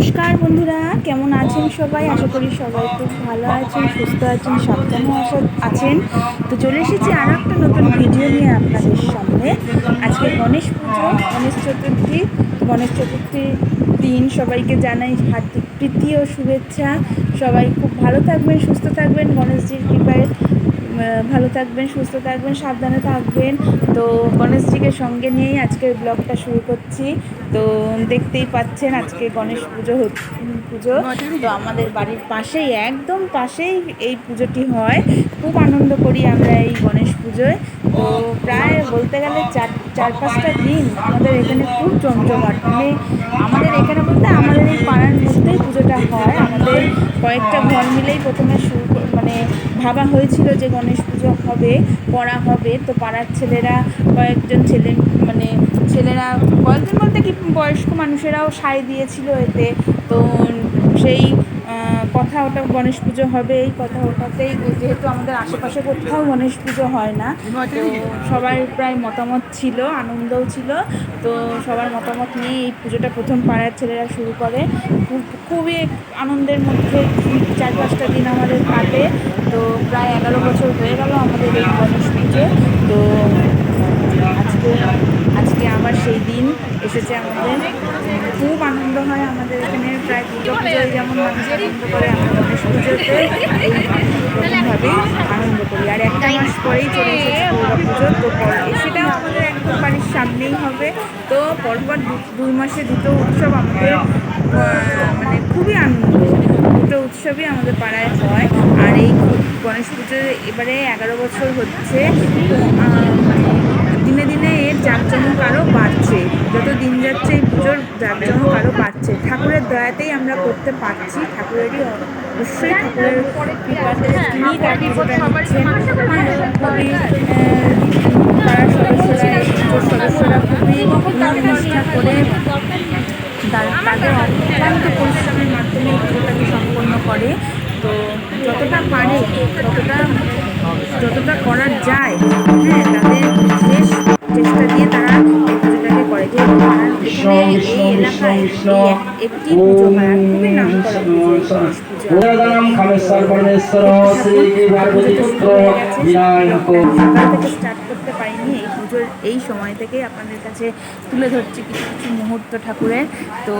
নমস্কার বন্ধুরা, কেমন আছেন সবাই? আশা করি সবাই খুব ভালো আছেন, সুস্থ আছেন, সাবধানে আছেন। তো চলে এসেছি আর একটা নতুন ভিডিও নিয়ে আপনাদের সামনে। আজকে গণেশ পুজো, গণেশ চতুর্থী। গণেশ চতুর্থীর দিন সবাইকে জানাই হার্দিক প্রীতি ও শুভেচ্ছা। সবাই খুব ভালো থাকবেন, সুস্থ থাকবেন। ভালো থাকবেন, সুস্থ থাকবেন, সাবধানে থাকবেন। তো গণেশজিকে সঙ্গে নিয়েই আজকের ব্লগটা শুরু করছি। তো দেখতেই পাচ্ছেন আজকে গণেশ পুজো পুজো। তো আমাদের বাড়ির পাশেই, একদম পাশেই এই পুজোটি হয়। খুব আনন্দ করি আমরা এই গণেশ পুজোয়। তো প্রায় বলতে গেলে চার চার পাঁচটা দিন আমাদের এখানে খুব জমজমাট। মানে আমাদের এখানে বলতে আমাদের এই পাড়ার মধ্যেই পুজোটা হয়। আমাদের কয়েকটা ঘর মিলেই প্রথমে শুরু মানে ভাবা হয়েছিল যে গণেশ পুজো হবে করা হবে। তো পাড়ার ছেলেরা কয়েকজন ছেলে মানে ছেলেরা কয়েকজন বলতে কি বয়স্ক মানুষেরাও সায় দিয়েছিল এতে। তো সেই কথা, ওটা গণেশ পুজো হবে, এই কথা ওটাতেই যেহেতু আমাদের আশেপাশে কোথাও গণেশ পুজো হয় না, তো সবার প্রায় মতামত ছিল, আনন্দও ছিল, তো সবার মতামত নিয়ে এই পুজোটা প্রথম পাড়ার ছেলেরা শুরু করে। খুবই আনন্দের মধ্যে চার পাঁচটা দিন আমাদের কাটে, তো প্রায় এগারো বছর হয়ে গেল আমাদের এই গণেশ পুজো তো আজকে আজকে আবার সেই দিন এসেছে আমাদের। খুব আনন্দ হয় আমাদের এখানে। প্রায় দুর্গা পুজোয় যেমন মানুষ আনন্দ করে, আমরা গণেশ পুজোতে এইভাবেই আনন্দ করি। আর একটা মাস পরেই চলে এসেছে দুর্গা পুজো, তো সেটাও আমাদের একদম বাড়ির সামনেই হবে। তো পরপর দুই মাসে দুটো উৎসব আমাদের মানে খুবই আনন্দ। দুটো উৎসবই আমাদের পাড়ায় হয়। আর এই গণেশ পুজো এবারে এগারো বছর হচ্ছে। তো দিনে দিনে এর জাঁকজমক আরও বাড়ছে। যত দিন যাচ্ছে এই পুজোর জাঁকজমক আরও বাড়ছে। ঠাকুরের দয়াতেই আমরা করতে পারছি। ঠাকুরেরই অবশ্যই ঠাকুরের কৃপাতে তিনি তার পুজোটা নিচ্ছেন। খুবই আহ, সদস্যরা এই পুজোর সদস্যরা খুবই নিষ্ঠা করে তাদের পরিশ্রমের মাধ্যমে পুজোটাকে সম্পন্ন করে। তো যতটা পারে ততটা যতটা করা যায় হ্যাঁ তাদের চেষ্টা দিয়ে তারা এই পুজোটাকে করে যেহেতু পাড়ার এখানে এই এলাকায় এই একটি পুজো খুবই নাম করা পুজো। করতে পারিনি এই পুজোর এই সময় থেকে আপনাদের কাছে তুলে ধরছি কিছু কিছু মুহূর্ত ঠাকুরের। তো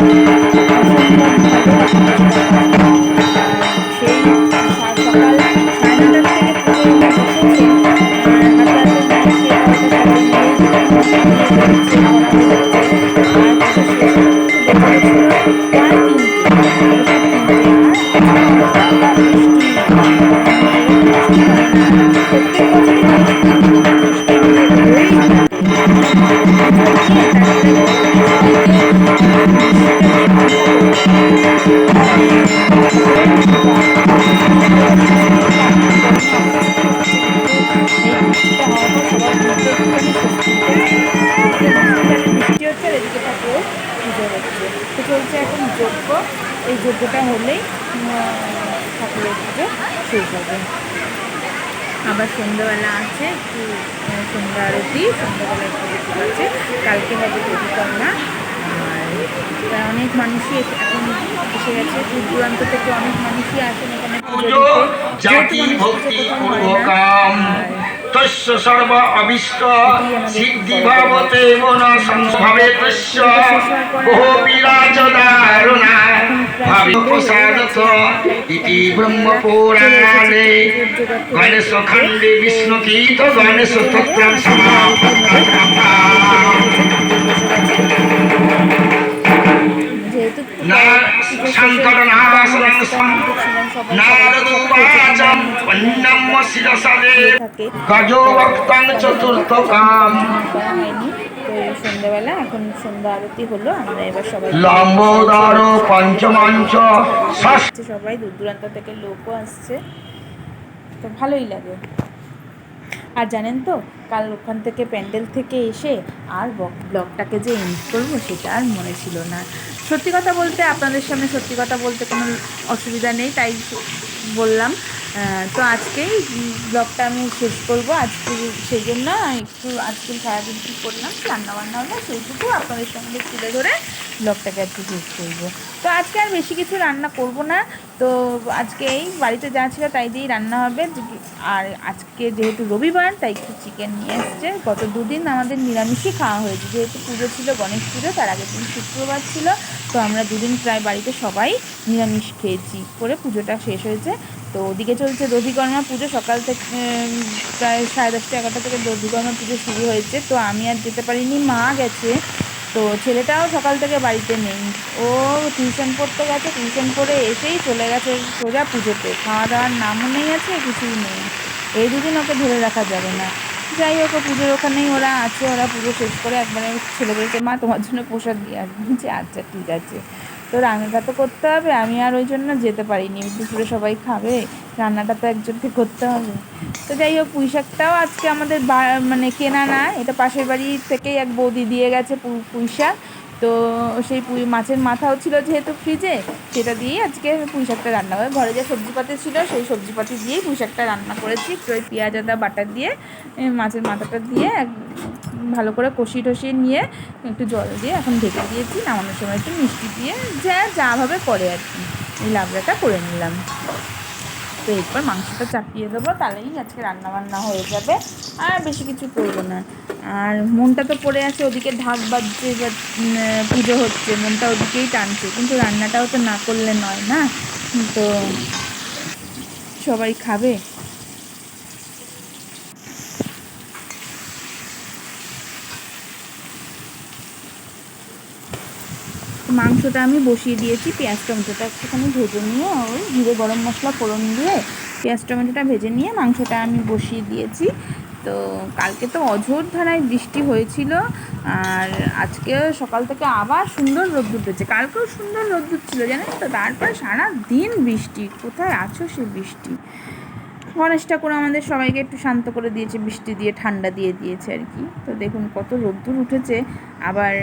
Thank you. এই যোগ্যটা হলেই ঠাকুরের পুজো শেষ হবে। আবার সন্ধ্যাবেলা আছে একটু সন্ধ্যা আরতি সন্ধ্যাবেলা একটু আছে। কালকে হবে প্রতিকর্ণা আর অনেক মানুষই এখন এসে গেছে। দূর দূরান্ত থেকে অনেক মানুষই আসেন এখানে পুজো দিতে। যেহেতু মানুষ পুজো করতে হয় না। তস্য সর্ব অবিষ্ট সিদ্ধি ভবতে মন সংভবে তস্য বহু বিরাজ দারুণা ভাবি প্রসাদত ইতি ব্রহ্ম গণেশ খণ্ডে বিষ্ণু কীত গণেশ তত্র না থাকে। সন্ধ্যাবেলা এখন সন্ধ্যা আরতি হলো আমরা এবার সবাই পঞ্চমঞ্চ সবাই দূর দূরান্ত থেকে লোকও আসছে। তো ভালোই লাগে। আর জানেন তো কাল ওখান থেকে প্যান্ডেল থেকে এসে আর ব্লগটাকে যে এন্ড করব সেটা আর মনে ছিল না। সত্যি কথা বলতে আপনাদের সামনে সত্যি কথা বলতে কোনো অসুবিধা নেই তাই বললাম। তো আজকেই ব্লগটা আমি শেষ করব। আজকে সেই জন্য একটু আজকে সারাদিন কী করলাম রান্না বান্না হলো, সেইটুকু আপনাদের সঙ্গে তুলে ধরে ব্লগটাকে আজকে শেষ করব। তো আজকে আর বেশি কিছু রান্না করব না। তো আজকে এই বাড়িতে যা ছিল তাই দিয়েই রান্না হবে। আর আজকে যেহেতু রবিবার, তাই একটু চিকেন নিয়ে এসছে। গত দুদিন আমাদের নিরামিষই খাওয়া হয়েছে। যেহেতু পুজো ছিল, গণেশ পুজো, তার আগের দিন শুক্রবার ছিল। তো আমরা দুদিন প্রায় বাড়িতে সবাই নিরামিষ খেয়েছি করে পুজোটা শেষ হয়েছে। তো ওদিকে চলছে দধিকর্মা পুজো। সকাল থেকে প্রায় সাড়ে দশটা এগারোটা থেকে দধিকর্মা পুজো শুরু হয়েছে। তো আমি আর যেতে পারিনি, মা গেছে। তো ছেলেটাও সকাল থেকে বাড়িতে নেই। ও টিউশন পড়তে গেছে টিউশন পড়ে এসেই চলে গেছে সোজা পুজোতে। খাওয়া দাওয়ার নামও নেই আছে কিছুই নেই। এই দুদিন ওকে ধরে রাখা যাবে না। যাই হোক পুজোর ওখানেই ওরা আছে ওরা পুজো শেষ করে একবারে ছেলে বলছে মা তোমার জন্য প্রসাদ দিয়ে আসব। বলছি, আচ্ছা ঠিক আছে। তো রান্নাটা তো করতে হবে আমি আর ওই জন্য যেতে পারিনি। দুপুরে সবাই খাবে রান্নাটা তো একজনকে করতে হবে। তো যাই হোক পুঁই শাকটাও আজকে আমাদের মানে কেনা না, এটা পাশের বাড়ি থেকেই এক বৌদি দিয়ে গেছে পুঁই শাক তো সেই পুঁই, মাছের মাথাও ছিল যেহেতু ফ্রিজে, সেটা দিয়েই আজকে পুঁই শাকটা রান্না হবে। ঘরে যে সবজিপাতি ছিল, সেই সবজিপাতি দিয়েই পুঁই শাকটা রান্না করেছি। একটু ওই পেঁয়াজ, আদা বাটার দিয়ে মাছের মাথাটা দিয়ে এক- ভালো করে কষিয়ে টষিয়ে নিয়ে একটু জল দিয়ে এখন ঢেকে দিয়েছি। নামানোর সময় একটু মিষ্টি দিয়ে যা যাভাবে করে আর কি। এই লাবড়াটা করে নিলাম। তো এরপর মাংসটা চাপিয়ে দেবো, তাহলেই আজকে রান্নাবান্না হয়ে যাবে। আর বেশি কিছু করব না। আর মনটা তো পড়ে আছে, ওদিকে ঢাক বাজছে, এবার পুজো হচ্ছে, মনটা ওদিকেই টানছে, কিন্তু রান্নাটাও তো না করলে নয় না? তো সবাই খাবে? মাংসটা আমি বসিয়ে দিয়েছি, পেঁয়াজ টমেটোটা একটুখানি ভেজে নিয়ে, ওই জিরে গরম মশলা ফোড়ন দিয়ে পেঁয়াজ টমেটোটা ভেজে নিয়ে মাংসটা আমি বসিয়ে দিয়েছি। তো কালকে তো অঝোর ধারায় বৃষ্টি হয়েছিল, আর আজকে সকাল থেকে আবার সুন্দর রোদ উঠেছে কালকেও সুন্দর রোদ ছিল, জানেন তো? তারপর সারা দিন বৃষ্টি, কোথায় আছো সে বৃষ্টি? গণেশ ঠাকুর আমাদের সবাইকে একটু শান্ত করে দিয়েছে, বৃষ্টি দিয়ে ঠান্ডা দিয়ে দিয়েছে আর কি। তো দেখুন কত রোদ্দুর উঠেছে, আবার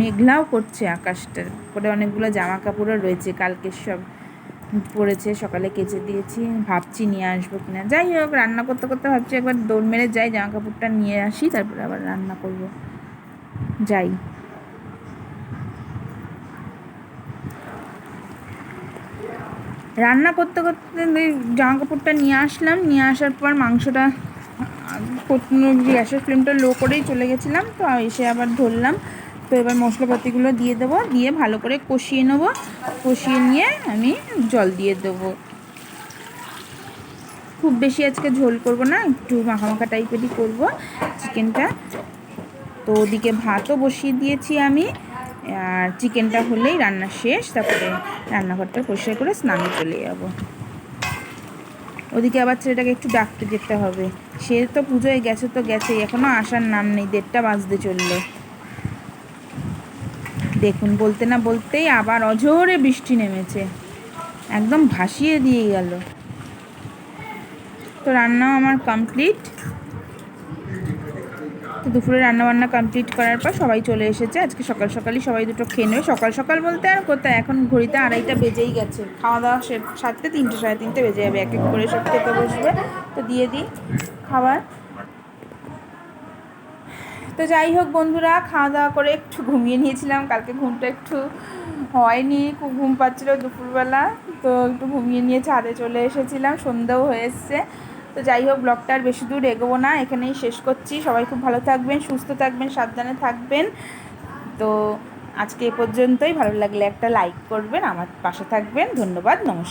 মেঘলাও করছে আকাশটা। করে অনেকগুলো জামা কাপড়ও রয়েছে, কালকে সব পড়েছে, সকালে কেচে দিয়েছি, ভাবছি নিয়ে আসব কিনা। যাই হোক, রান্না করতে করতে ভাবছি একবার দৌড় মেরে যাই জামা কাপড়টা নিয়ে আসি, তারপরে আবার রান্না করব। যাই। রান্না করতে করতে জামা কাপড়টা নিয়ে আসলাম, নিয়ে আসার পর মাংসটা গ্যাসের ফ্লেমটা লো করেই চলে গেছিলাম, তো এসে আবার ধরলাম। তো এবার মশলাপাতিগুলো দিয়ে দেবো, দিয়ে ভালো করে কষিয়ে নেব। কষিয়ে নিয়ে আমি জল দিয়ে দেবো। খুব বেশি আজকে ঝোল করব না, একটু মাখা মাখা টাইপেরই করব চিকেনটা। তো ওদিকে ভাতও বসিয়ে দিয়েছি আমি, আর চিকেনটা হলেই রান্না শেষ, তারপরে রান্নাঘরটা পরিষ্কার করে স্নানে চলে যাব। ওদিকে আবার ছেলেটাকে একটু ডাকতে যেতে হবে, সে তো পুজোয় গেছে তো গেছেই এখনও আসার নাম নেই, দেড়টা বাজতে চলল। দেখুন, বলতে না বলতেই আবার অঝোরে বৃষ্টি নেমেছে। একদম ভাসিয়ে দিয়ে গেল। তো রান্নাও আমার কমপ্লিট তো দুপুরে রান্নাবান্না কমপ্লিট করার পর সবাই চলে এসেছে। আজকে সকাল সকালই সবাই দুটো খেয়ে নেবে। সকাল সকাল বলতে আর কোথায়? এখন ঘড়িতে আড়াইটা বেজেই গেছে। খাওয়া দাওয়া সে সাতটা, তিনটে, সাড়ে তিনটে বেজে যাবে। এক এক করে সব খেতে বসবে। তো দিয়ে দিই খাবার। তো যাই হোক বন্ধুরা, খাওয়া দাওয়া করে একটু ঘুমিয়ে নিয়েছিলাম। কালকে ঘুমটা একটু হয়নি, খুব ঘুম পাচ্ছিল দুপুরবেলা। তো একটু ঘুমিয়ে নিয়ে ছাদে চলে এসেছিলাম, সন্ধ্যাও হয়ে এসছে। তো যাই হোক, ব্লগটা আর বেশি দূর এগোবো না, এখানেই শেষ করছি। সবাই খুব ভালো থাকবেন, সুস্থ থাকবেন, সাবধানে থাকবেন। তো আজকে এ পর্যন্তই, ভালো লাগলে একটা লাইক করবেন, আমার পাশে থাকবেন। ধন্যবাদ, নমস্কার।